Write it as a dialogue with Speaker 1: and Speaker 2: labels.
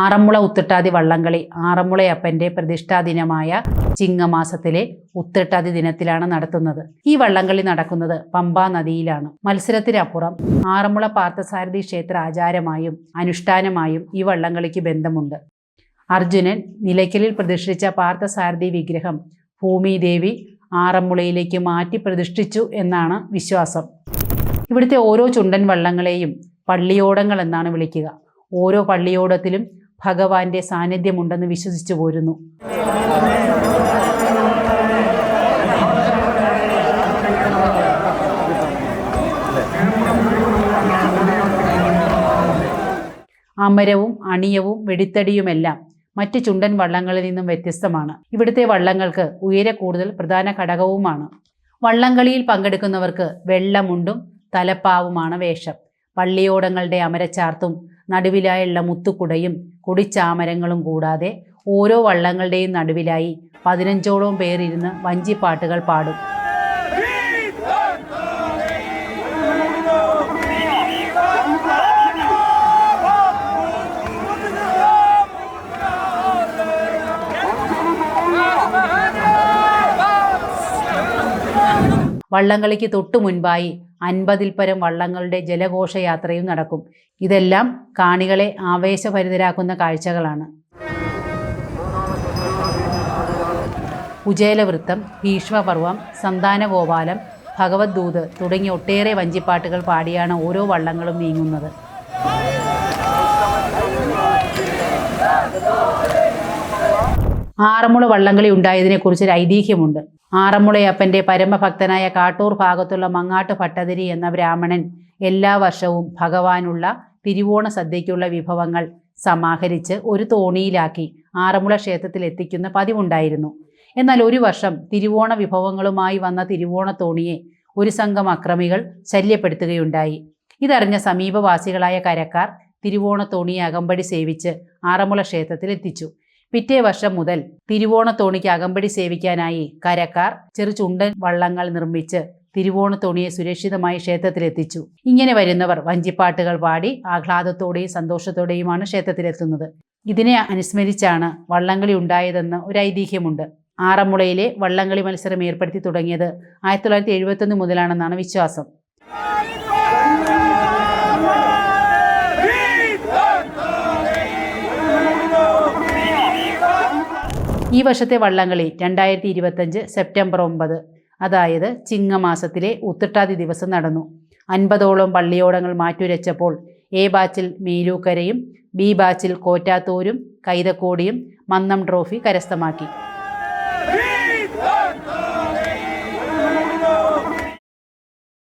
Speaker 1: ആറന്മുള ഉത്തിട്ടാതി വള്ളംകളി ആറന്മുളയപ്പന്റെ പ്രതിഷ്ഠാദിനമായ ചിങ്ങമാസത്തിലെ ഉത്തിട്ടാതി ദിനത്തിലാണ് നടത്തുന്നത്. ഈ വള്ളംകളി നടക്കുന്നത് പമ്പാ നദിയിലാണ്. മത്സരത്തിനപ്പുറം ആറന്മുള പാർത്ഥസാരഥി ക്ഷേത്ര ആചാരമായും അനുഷ്ഠാനമായും ഈ വള്ളംകളിക്ക് ബന്ധമുണ്ട്. അർജുനൻ നിലയ്ക്കലിൽ പ്രതിഷ്ഠിച്ച പാർത്ഥസാരഥി വിഗ്രഹം ഭൂമിദേവി ആറന്മുളയിലേക്ക് മാറ്റി പ്രതിഷ്ഠിച്ചു എന്നാണ് വിശ്വാസം. ഇവിടുത്തെ ഓരോ ചുണ്ടൻ വള്ളങ്ങളെയും പള്ളിയോടങ്ങൾ എന്നാണ് വിളിക്കുക. ഓരോ പള്ളിയോടത്തിലും ഭഗവാന്റെ സാന്നിധ്യമുണ്ടെന്ന് വിശ്വസിച്ചു പോരുന്നു. അമരവും അണിയവും വെടിത്തടിയുമെല്ലാം മറ്റ് ചുണ്ടൻ വള്ളങ്ങളിൽ നിന്നും വ്യത്യസ്തമാണ്. ഇവിടുത്തെ വള്ളങ്ങൾക്ക് ഉയരെ കൂടുതൽ പ്രധാന ഘടകവുമാണ്. വള്ളംകളിയിൽ പങ്കെടുക്കുന്നവർക്ക് വെള്ളമുണ്ടും തലപ്പാവുമാണ് വേഷം. പള്ളിയോടങ്ങളുടെ അമരച്ചാർത്തും നടുവിലായുള്ള മുത്തുക്കുടയും കുടിച്ചാമരങ്ങളും കൂടാതെ ഓരോ വള്ളങ്ങളുടെയും നടുവിലായി പതിനഞ്ചോളം പേരിരുന്ന് വഞ്ചിപ്പാട്ടുകൾ പാടും. വള്ളംകളിക്ക് തൊട്ടു മുൻപായി അൻപതിൽ പരം വള്ളങ്ങളുടെ ജലഘോഷയാത്രയും നടക്കും. ഇതെല്ലാം കാണികളെ ആവേശഭരിതരാക്കുന്ന കാഴ്ചകളാണ്. കുചേലവൃത്തം ഭീഷ്മപർവം സന്താനഗോപാലം ഭഗവദ്ദൂത് തുടങ്ങിയ ഒട്ടേറെ വഞ്ചിപ്പാട്ടുകൾ പാടിയാണ് ഓരോ വള്ളങ്ങളും നീങ്ങുന്നത്. ആറന്മുള വള്ളംകളി ഉണ്ടായതിനെക്കുറിച്ച് ഒരു ഐതിഹ്യമുണ്ട്. ആറന്മുളയപ്പന്റെ പരമഭക്തനായ കാട്ടൂർ ഭാഗത്തുള്ള മങ്ങാട്ട് ഭട്ടതിരി എന്ന ബ്രാഹ്മണൻ എല്ലാ വർഷവും ഭഗവാനുള്ള തിരുവോണ സദ്യയ്ക്കുള്ള വിഭവങ്ങൾ സമാഹരിച്ച് ഒരു തോണിയിലാക്കി ആറന്മുള ക്ഷേത്രത്തിൽ എത്തിക്കുന്ന പതിവുണ്ടായിരുന്നു. എന്നാൽ ഒരു വർഷം തിരുവോണ വിഭവങ്ങളുമായി വന്ന തിരുവോണ തോണിയെ ഒരു സംഘം അക്രമികൾ ശല്യപ്പെടുത്തുകയുണ്ടായി. ഇതറിഞ്ഞ സമീപവാസികളായ കരക്കാർ തിരുവോണ തോണിയെ അകമ്പടി സേവിച്ച് ആറന്മുള ക്ഷേത്രത്തിൽ എത്തിച്ചു. പിറ്റേ വർഷം മുതൽ തിരുവോണത്തോണിക്ക് അകമ്പടി സേവിക്കാനായി കരക്കാർ ചെറു ചുണ്ടൻ വള്ളങ്ങൾ നിർമ്മിച്ച് തിരുവോണത്തോണിയെ സുരക്ഷിതമായി ക്ഷേത്രത്തിലെത്തിച്ചു. ഇങ്ങനെ വരുന്നവർ വഞ്ചിപ്പാട്ടുകൾ പാടി ആഹ്ലാദത്തോടെയും സന്തോഷത്തോടെയുമാണ് ക്ഷേത്രത്തിലെത്തുന്നത്. ഇതിനെ അനുസ്മരിച്ചാണ് വള്ളംകളി ഉണ്ടായതെന്ന് ഒരു ഐതിഹ്യമുണ്ട്. ആറന്മുളയിലെ വള്ളംകളി മത്സരം ഏർപ്പെടുത്തി തുടങ്ങിയത് ആയിരത്തി തൊള്ളായിരത്തി എഴുപത്തൊന്ന് മുതലാണെന്നാണ് വിശ്വാസം. ഈ വർഷത്തെ വള്ളംകളി രണ്ടായിരത്തി ഇരുപത്തഞ്ച് സെപ്റ്റംബർ ഒമ്പത്. അതായത് ചിങ്ങമാസത്തിലെ ഉത്തിട്ടാതി ദിവസം നടന്നു. അൻപതോളം പള്ളിയോടങ്ങൾ മാറ്റുരച്ചപ്പോൾ എ ബാച്ചിൽ മേലൂക്കരയും ബി ബാച്ചിൽ കോറ്റാത്തൂരും കൈതക്കോടിയും മന്നം ട്രോഫി കരസ്ഥമാക്കി.